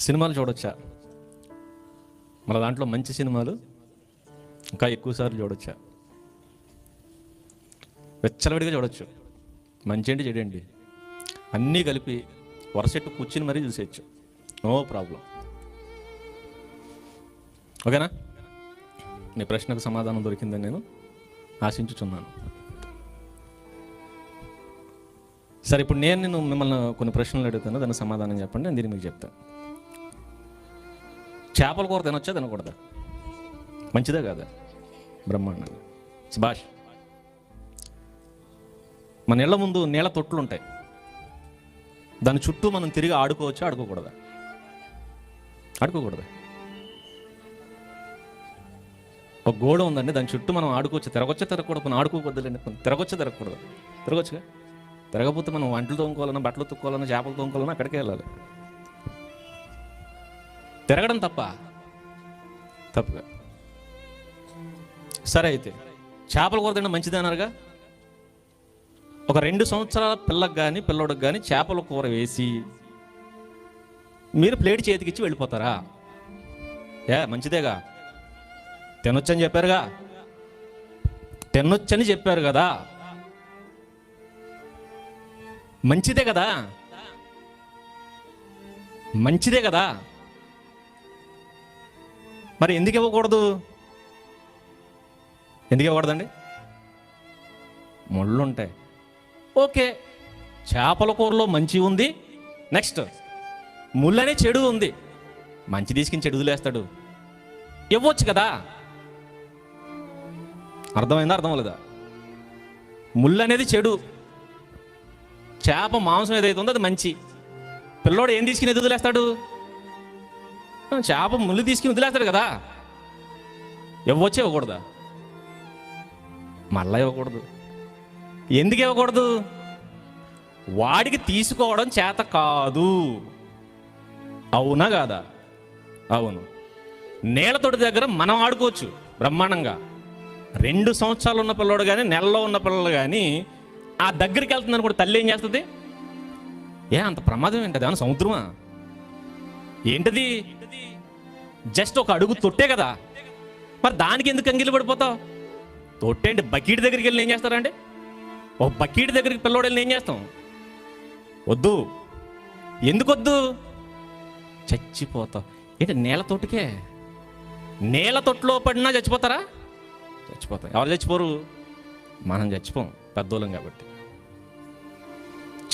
సినిమాలు చూడొచ్చా? మన దాంట్లో మంచి సినిమాలు ఇంకా ఎక్కువసార్లు చూడొచ్చా? వెచ్చలవిడిగా చూడొచ్చు. మంచి ఏంటి చెడండి అన్నీ కలిపి వరసెట్టు కూర్చుని మరీ చూసేయచ్చు. No problem. ఓకేనా? నీ ప్రశ్నకు సమాధానం దొరికిందని నేను ఆశించుచున్నాను. సరే ఇప్పుడు నేను నేను మిమ్మల్ని కొన్ని ప్రశ్నలు అడుగుతాను దాని సమాధానం చెప్పండి నేను దీన్ని మీకు చెప్తాను. చేపల కూర తినొచ్చా తినకూడదా? మంచిదే కాదా? బ్రహ్మాండం సుభాష్ మన ఇళ్ళ ముందు నీళ్ళ తొట్లు ఉంటాయి దాని చుట్టూ మనం తిరిగి ఆడుకోవచ్చా ఆడుకోకూడదా? ఆడుకోకూడదా? ఒక గోడ ఉందండి దాని చుట్టూ మనం ఆడుకోవచ్చు. తిరగొచ్చా తిరగకూడదు మనం ఆడుకోకూడదులేండి. తిరగొచ్చా తిరగకూడదు? తిరగొచ్చుగా? తిరగకపోతే మనం వంటలు తోముకోవాలన్నా బట్టలు తొక్కోవాలన్నా చేపలు తోముకోవాలన్నా అక్కడికే వెళ్ళాలి. తిరగడం తప్ప? తప్పుగా. సరే అయితే చేపల కూర తినడం మంచిది అన్నారుగా? ఒక రెండు సంవత్సరాల పిల్లకి కానీ పిల్లోడికి కానీ చేపల కూర వేసి మీరు ప్లేట్ చేతికిచ్చి వెళ్ళిపోతారా? ఏ మంచిదేగా? తినొచ్చని చెప్పారుగా? తినొచ్చని చెప్పారు కదా? మంచిదే కదా? మంచిదే కదా? మరి ఎందుకు ఇవ్వకూడదు? ఎందుకు ఇవ్వకూడదండి? ముళ్ళు ఉంటాయి ఓకే చేపల కూరలో మంచి ఉంది. నెక్స్ట్ ముళ్ళనే చెడు ఉంది. మంచి తీసుకుని చెడు వదిలేస్తాడు. ఇవ్వచ్చు కదా? అర్థమైందా అర్థం లేదా ముళ్ళు అనేది చెడు. చేప మాంసం ఏదైతే ఉందో అది మంచి. పిల్లోడు ఏం తీసుకుని ఎదుగులేస్తాడు చేప ముళ్ళు తీసుకుని వదిలేస్తాడు కదా. ఇవ్వచ్చే ఇవ్వకూడదా మళ్ళా ఇవ్వకూడదు. ఎందుకు ఇవ్వకూడదు? వాడికి తీసుకోవడం చేత కాదు. అవునా కాదా? అవును. నేలతోటి దగ్గర మనం ఆడుకోవచ్చు బ్రహ్మాండంగా. రెండు సంవత్సరాలు ఉన్న పిల్లడు కానీ నెలలో ఉన్న పిల్లలు కానీ ఆ దగ్గరికి వెళ్తుందని కూడా తల్లి ఏం చేస్తుంది? ఏ అంత ప్రమాదం ఏంటది? ఏమన్నా సముద్రమా? ఏంటది? జస్ట్ ఒక అడుగు తొట్టే కదా. మరి దానికి ఎందుకు అంగిలి పడిపోతావు? తొట్టేంటి బకీట్ దగ్గరికి వెళ్ళి ఏం చేస్తారండి? ఒక బకీట్ దగ్గరికి పిల్లోడు వెళ్ళి ఏం చేస్తాం? వద్దు. ఎందుకు వద్దు? చచ్చిపోతావు. ఏంటి నేల తొట్టుకే నేల తొట్టులో పడినా చచ్చిపోతారా? చచ్చిపోతాం ఎవరు చచ్చిపోరు? మనం చచ్చిపోం. పెద్దోళ్ళం కాబట్టి.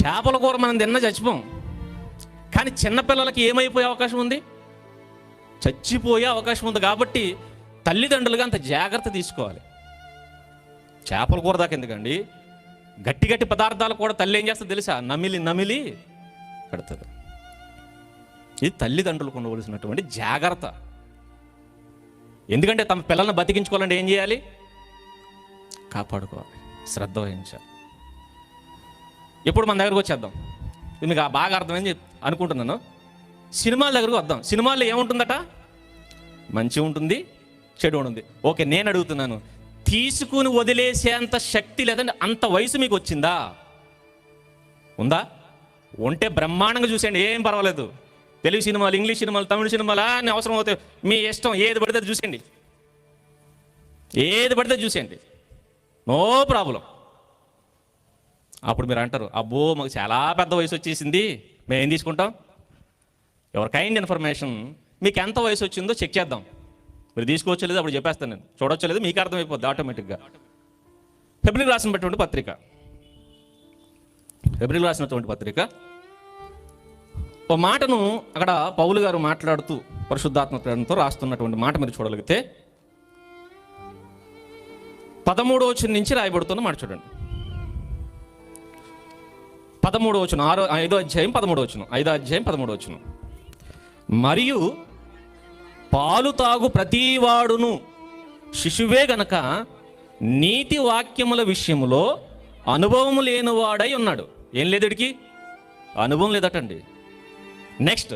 చేపల కూర మనం తిన్నా చచ్చిపోం. కానీ చిన్నపిల్లలకి ఏమైపోయే అవకాశం ఉంది? చచ్చిపోయే అవకాశం ఉంది కాబట్టి తల్లిదండ్రులుగా అంత జాగ్రత్త తీసుకోవాలి. చేపల కూర దాకా ఎందుకండి? గట్టి గట్టి పదార్థాలు కూడా తల్లి ఏం చేస్తుంది తెలుసా? నమిలి నమిలి పెడుతుంది ఇది తల్లిదండ్రులకు ఉండవలసినటువంటి జాగ్రత్త. ఎందుకంటే తమ పిల్లల్ని బతికించుకోవాలంటే ఏం చేయాలి? కాపాడుకోవాలి. శ్రద్ధ వహించాలి. ఇప్పుడు మన దగ్గరకు వచ్చేద్దాం. ఇది మీకు బాగా అర్థమైంది అనుకుంటున్నాను. సినిమాల దగ్గరకు వద్దాం. సినిమాల్లో ఏముంటుందట? మంచి ఉంటుంది చెడు ఉంటుంది. ఓకే నేను అడుగుతున్నాను. తీసుకుని వదిలేసేంత శక్తి లేదంటే అంత వయసు మీకు వచ్చిందా? ఉందా? ఉంటే బ్రహ్మాండంగా చూసేయండి ఏం పర్వాలేదు. తెలుగు సినిమాలు ఇంగ్లీష్ సినిమాలు తమిళ సినిమాలు అన్ని అవసరం అవుతాయి. మీ ఇష్టం ఏది పడితే అది చూసేయండి. ఏది పడితే చూసేయండి. No problem. అప్పుడు మీరు అంటారు అబ్బో మాకు చాలా పెద్ద వయసు వచ్చేసింది మేము ఏం తీసుకుంటాం? ఎవరి కైండ్ ఇన్ఫర్మేషన్ మీకు ఎంత వయసు వచ్చిందో చెక్ చేద్దాం. మీరు తీసుకోవచ్చు లేదు అప్పుడు చెప్పేస్తాను నేను. చూడొచ్చు లేదు మీకు అర్థమైపోద్ది ఆటోమేటిక్గా ఫిబ్రిల్ రాసినటువంటి పత్రిక. ఫిబ్రిల్ రాసినటువంటి పత్రిక. ఓ మాటను అక్కడ పౌలు గారు మాట్లాడుతూ పరిశుద్ధాత్మతో రాస్తున్నటువంటి మాట మీరు చూడగలిగితే పదమూడో వచ్చిన నుంచి రాయబడుతున్న మాట చూడండి. పదమూడో వచ్చిన ఆరో ఐదో అధ్యాయం పదమూడో వచ్చిన ఐదో అధ్యాయం పదమూడో వచ్చిన మరియు పాలు తాగు ప్రతివాడును. శిశువే గనక నీతి వాక్యముల విషయంలో అనుభవం లేనివాడై ఉన్నాడు. ఏం లేదుడికి అనుభవం లేదటండి. నెక్స్ట్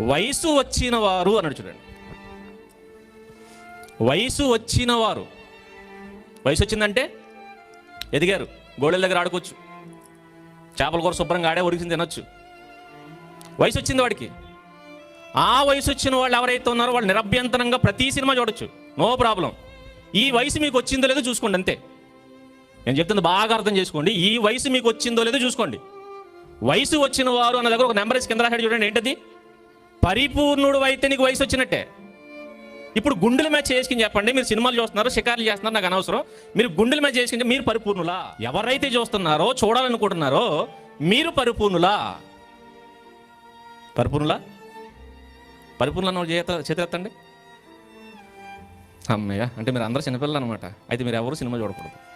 వయసు వచ్చిన వారు అన్నాడు చూడండి. వయసు వచ్చిన వారు వయసు వచ్చిందంటే ఎదిగారు. గోడల దగ్గర ఆడుకోవచ్చు. చేపల కూర శుభ్రంగా ఆడే ఉడికింది తినొచ్చు. వయసు వచ్చింది వాడికి. ఆ వయసు వచ్చిన వాళ్ళు ఎవరైతే ఉన్నారో వాళ్ళు నిరభ్యంతరంగా ప్రతి సినిమా చూడొచ్చు. No problem. ఈ వయసు మీకు వచ్చిందో లేదో చూసుకోండి అంతే. నేను చెప్తుంది బాగా అర్థం చేసుకోండి. ఈ వయసు మీకు వచ్చిందో లేదో చూసుకోండి. వయసు వచ్చిన వారు అన్న దగ్గర ఒక నెంబర్ ఇచ్చి కింద రాశాడు చూడండి ఏంటది? పరిపూర్ణుడు అయితే నీకు వయసు వచ్చినట్టే. ఇప్పుడు గుండెల మ్యాచ్ చేసుకుని చెప్పండి మీరు సినిమాలు చూస్తున్నారు షికార్లు చేస్తున్నారు నాకు అనవసరం. మీరు గుండెల మ్యాచ్ చేసుకుని మీరు పరిపూర్ణులా? ఎవరైతే చూస్తున్నారో చూడాలనుకుంటున్నారో మీరు పరిపూర్ణులా? పరిపూర్ణులా? పరిపూర్ణ అన్న చేత అమ్మయ్య అంటే మీరు అందరూ చిన్నపిల్లలు అనమాట అయితే మీరు ఎవరు సినిమా చూడకూడదు.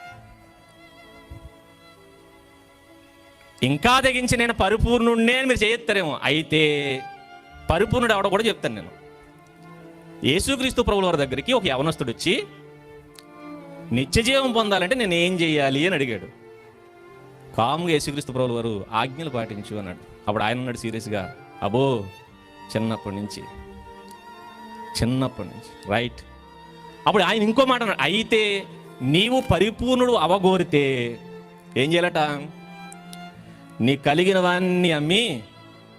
ఇంకా తెగించి నేను పరిపూర్ణుడినే అని మీరు చేయొత్తారేమో. అయితే పరిపూర్ణుడు ఎవడో కూడా చెప్తాను నేను. యేసుక్రీస్తు ప్రభుల వారి దగ్గరికి ఒక యవనస్తుడు వచ్చి నిత్య జీవం పొందాలంటే నేను ఏం చేయాలి? అని అడిగాడు. కాముగా యేసుక్రీస్తు ప్రభుల వారు ఆజ్ఞలు పాటించు అన్నాడు. అప్పుడు ఆయన ఉన్నాడు సీరియస్గా అబో చిన్నప్పటి నుంచి. చిన్నప్పటి నుంచి. రైట్ అప్పుడు ఆయన ఇంకో మాట అన్నాడు అయితే నీవు పరిపూర్ణుడు అవగోరితే ఏం చేయాలట? నీ కలిగినవన్నీ అమ్మి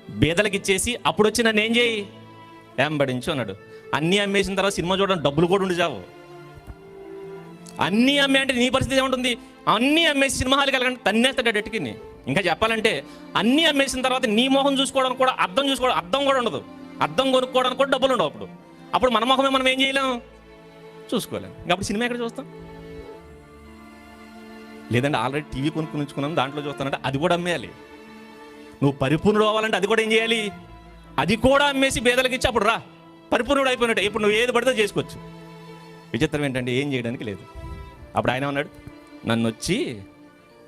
బీదలకి ఇచ్చేసి అప్పుడు వచ్చి నన్ను ఏం చేయి? వెంబడించు అన్నాడు. అన్నీ అమ్మేసిన తర్వాత సినిమా చూడడం డబ్బులు కూడా ఉండి చావు అన్నీ అమ్మే అంటే నీ పరిస్థితి ఏముంటుంది? అన్నీ అమ్మేసి సినిమా హాల్కి వెళ్ళకండి తన్నేస్తాడు డెట్కి ఇంకా చెప్పాలంటే అన్నీ అమ్మేసిన తర్వాత నీ మొహం చూసుకోవడానికి కూడా అర్థం చూసుకోవడం అర్థం కూడా ఉండదు. అర్థం కొనుక్కోవడానికి కూడా డబ్బులు ఉండవు అప్పుడు. అప్పుడు మన మొహమే మనం ఏం చేయలేం? చూసుకోలేం. ఇంకా అప్పుడు సినిమా ఎక్కడ చూస్తాం? లేదంటే ఆల్రెడీ టీవీ కొనుక్కుని ఉంచుకున్నాం దాంట్లో చూస్తానంటే అది కూడా అమ్మేయాలి. నువ్వు పరిపూర్ణుడు అవ్వాలంటే అది కూడా ఏం చేయాలి? అది కూడా అమ్మేసి బేదలకు ఇచ్చి అప్పుడు రా. పరిపూర్ణుడు అయిపోయినట్టు. ఇప్పుడు నువ్వు ఏది పడితే చేసుకోవచ్చు. విచిత్రం ఏంటంటే ఏం చేయడానికి లేదు. అప్పుడు ఆయన ఉన్నాడు నన్ను వచ్చి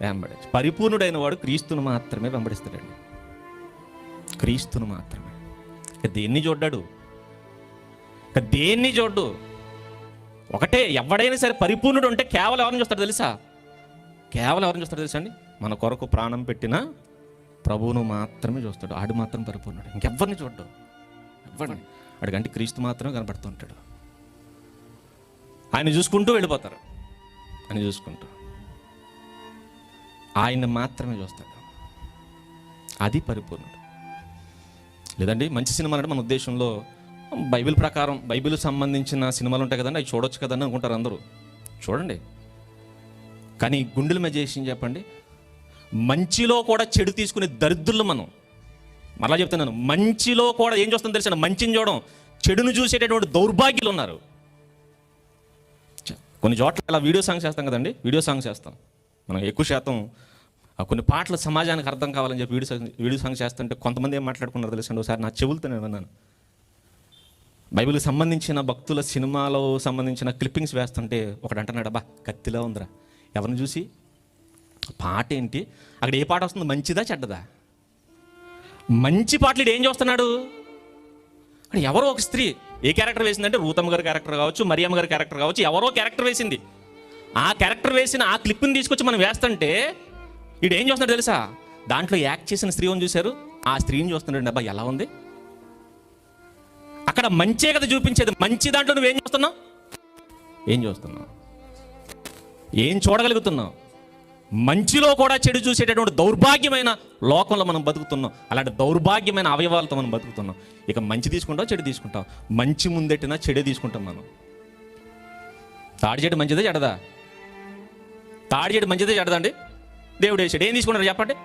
వెంబడించు. పరిపూర్ణుడైన వాడు క్రీస్తును మాత్రమే వెంబడిస్తాడండి. క్రీస్తును మాత్రమే. ఇక దేన్ని చూడ్డాడు? ఇక దేన్ని చూడ్డు? ఒకటే ఎవడైనా సరే పరిపూర్ణుడు ఉంటే కేవలం ఎవరిని చూస్తాడు తెలుసా? కేవలం ఎవరిని చూస్తాడు తెలుసా అండి? మన కొరకు ప్రాణం పెట్టిన ప్రభువును మాత్రమే చూస్తాడు. ఆడు మాత్రం పరిపూర్ణుడు. ఇంకెవ్వరిని చూడ్డు? ఎవ్వరిని అడిగంటే క్రీస్తు మాత్రమే కనబడుతుంటాడు ఆయన చూసుకుంటూ వెళ్ళిపోతారు. ఆయన చూసుకుంటూ. ఆయన మాత్రమే చూస్తాడు. అది పరిపూర్ణుడు. లేదండి మంచి సినిమాలు అంటే మన ఉద్దేశంలో బైబిల్ ప్రకారం బైబిల్ సంబంధించిన సినిమాలు ఉంటాయి కదండి అవి చూడొచ్చు కదండి అనుకుంటారు అందరూ. చూడండి. కానీ గుండెల మీద చేసి చెప్పండి? మంచిలో కూడా చెడు తీసుకునే దరిద్రులు మనం. మరలా చెప్తున్నాను మంచిలో కూడా ఏం చూస్తాం తెలిసిన మంచిని చూడడం చెడును చూసేటటువంటి దౌర్భాగ్యులు ఉన్నారు. కొన్ని చోట్ల ఇలా వీడియో సాంగ్స్ చేస్తాం కదండి వీడియో సాంగ్స్ చేస్తాం. మనం ఎక్కువ శాతం ఆ కొన్ని పాటలు సమాజానికి అర్థం కావాలని చెప్పి వీడియో సాంగ్ వీడియో సాంగ్స్ చేస్తుంటే కొంతమంది ఏం మాట్లాడుకున్నారు తెలుసండి ఒకసారి నా చెవులతో నేను విన్నాను. బైబిల్కి సంబంధించిన భక్తుల సినిమాలో సంబంధించిన క్లిప్పింగ్స్ వేస్తుంటే ఒకడు అంటున్నాడు అబ్బా కత్తిలో ఉందిరా. ఎవరిని చూసి? పాట ఏంటి? అక్కడ ఏ పాట వస్తుంది మంచిదా చెడ్డదా? మంచి పాటలు ఏం చూస్తున్నాడు? అక్కడ ఎవరో ఒక స్త్రీ ఏ క్యారెక్టర్ వేసిందంటే రూతమ్మ గారి క్యారెక్టర్ కావచ్చు మరియమ్మ గారి క్యారెక్టర్ కావచ్చు ఎవరో క్యారెక్టర్ వేసింది. ఆ క్యారెక్టర్ వేసిన ఆ క్లిప్ని తీసుకొచ్చి మనం వేస్తుంటే ఈడు ఏం చూస్తున్నాడు తెలుసా? దాంట్లో యాక్ట్ చేసిన స్త్రీని చూశారు. ఆ స్త్రీని చూస్తున్నాడు. అబ్బా ఎలా ఉంది? అక్కడ మంచే కదా చూపించేది. మంచి దాంట్లో నువ్వేం చూస్తున్నావు? ఏం చూస్తున్నావు? ఏం చూడగలుగుతున్నావు? మంచిలో కూడా చెడు చూసేటటువంటి దౌర్భాగ్యమైన లోకంలో మనం బతుకుతున్నాం. అలాంటి దౌర్భాగ్యమైన అవయవాలతో మనం బతుకుతున్నాం. ఇక మంచి తీసుకుంటాం చెడు తీసుకుంటాం మంచి ముందెట్టినా చెడే తీసుకుంటాం మనం. తాడి చెడు మంచిదే చెడదా తాడి చెడు మంచిదే చెడదండి దేవుడు వేసాడు. ఏం తీసుకున్నారు చెప్పండి.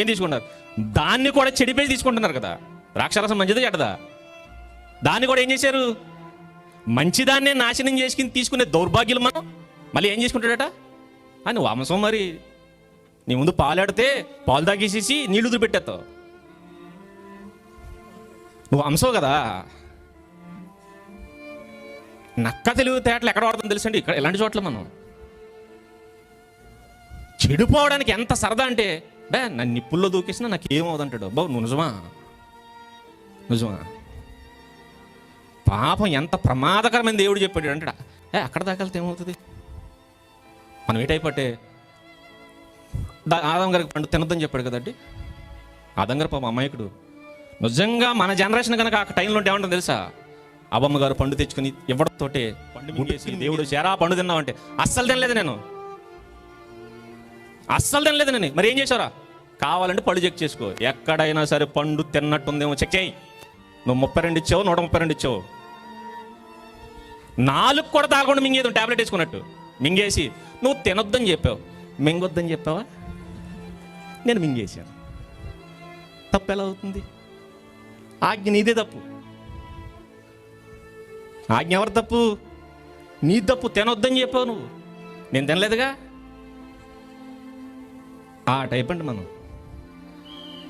ఏం తీసుకున్నారు? దాన్ని కూడా చెడిపేసి తీసుకుంటున్నారు కదా. ద్రాక్షరసం మంచిదే చెడదా దాన్ని కూడా ఏం చేశారు? మంచిదాన్నే నాశనం చేసుకుని తీసుకునే దౌర్భాగ్యులు మనం. మళ్ళీ ఏం చేసుకుంటాడట? అని వంశం మరి. నీ ముందు పాలాడితే పాలు తాగేసేసి నీళ్ళు వదిలిపెట్టేస్తావు. నువ్వు అంశం కదా. నక్క తెలుగు తేటలు ఎక్కడ వాడుతుందో తెలుసండి? ఇక్కడ ఇలాంటి చోట్ల మనం? చెడిపోవడానికి ఎంత సరదా అంటే బే నన్ను నిప్పుల్లో దూకేసినా నాకు ఏమవుదంటాడు బాబు నువ్వు నిజమా? నిజమా. పాపం ఎంత ప్రమాదకరమైన దేవుడు చెప్పాడు అంటాడా? ఏ అక్కడ దాకెళ్తే ఏమవుతుంది? మనం ఏటైపోతే దా ఆదం గారికి పండు తినద్దని చెప్పాడు కదండి. ఆదం గారు పాపం అమాయకుడు. నిజంగా మన జనరేషన్ కనుక ఆ టైంలో ఉంటే ఏమంటుంది తెలుసా? అవ్వమ్మ గారు పండు తెచ్చుకుని ఇవ్వడంతోటే పండు దేవుడు చేరా పండు తిన్నామంటే అస్సలు తినలేదు నేను. అస్సలు తినలేదు నేను మరి ఏం చేశారా కావాలంటే పళ్ళు చెక్ చేసుకో. ఎక్కడైనా సరే పండు తిన్నట్టుందేమో చెక్ చేయి. నువ్వు ముప్పై రెండు ఇచ్చావు నూట ముప్పై రెండు ఇచ్చావు. నాలుగు కూడా తాగకుండా మింగేది టాబ్లెట్ వేసుకున్నట్టు. మింగేసి నువ్వు తినొద్దని చెప్పావు. మింగొద్దని చెప్పావా? నేను మింగేశాను. తప్పు ఎలా అవుతుంది? ఆజ్ఞ నీదే తప్పు. ఆజ్ఞ ఎవరి తప్పు? నీ తప్పు తినొద్దని చెప్పావు నువ్వు. నేను తినలేదుగా? ఆ టైప్ అండి మనం.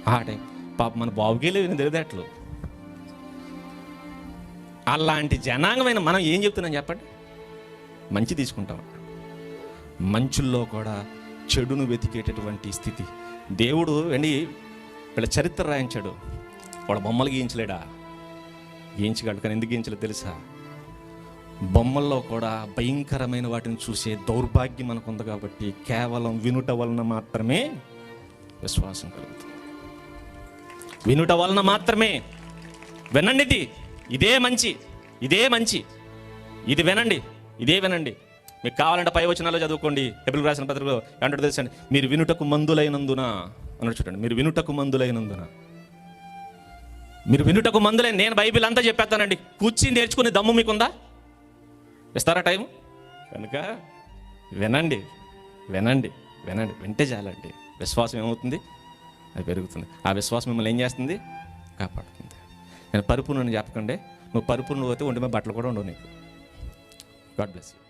ఆ టైప్. పాప మన బాబుకే లేవు తెలియదేట్లు అలాంటి జనాంగమైన మనం ఏం చెప్తున్నాం చెప్పండి? మంచి తీసుకుంటాం. మంచుల్లో కూడా చెడును వెతికేటటువంటి స్థితి. దేవుడు అండి వీళ్ళ చరిత్ర రాయించాడు. వాళ్ళ బొమ్మలు గీయించలేడా? గీయించగలడు కానీ ఎందుకు గీయించలేదు తెలుసా? బొమ్మల్లో కూడా భయంకరమైన వాటిని చూసే దౌర్భాగ్యం మనకు ఉంది కాబట్టి కేవలం వినుట వలన మాత్రమే విశ్వాసం కలుగుతుంది. వినుట వలన మాత్రమే. వినండి ఇది. ఇదే మంచి. ఇదే మంచి. ఇది వినండి. ఇదే వినండి. మీకు కావాలంటే పై వచనాలు చదువుకోండి. ఎప్పుడు రాసిన పత్రికలో అంటే తెలుసండి మీరు వినుటకు మందులైనందున అన్నట్టు చూడండి మీరు వినుటకు మందులైనందున. మీరు వినుటకు మందులైన నేను బైబిల్ అంతా చెప్పేస్తానండి. కూర్చి నేర్చుకునే దమ్ము మీకుందా? ఇస్తారా టైం? కనుక వినండి వినండి వినండి. వింటే చాలండి. విశ్వాసం ఏమవుతుంది? అది పెరుగుతుంది. ఆ విశ్వాసం మిమ్మల్ని ఏం చేస్తుంది? కాపాడుతుంది. నేను పరుపును చెప్పకండి నువ్వు పరుపును పోతే ఒంటి మీద బట్టలు కూడా ఉండవు నీకు. God bless you.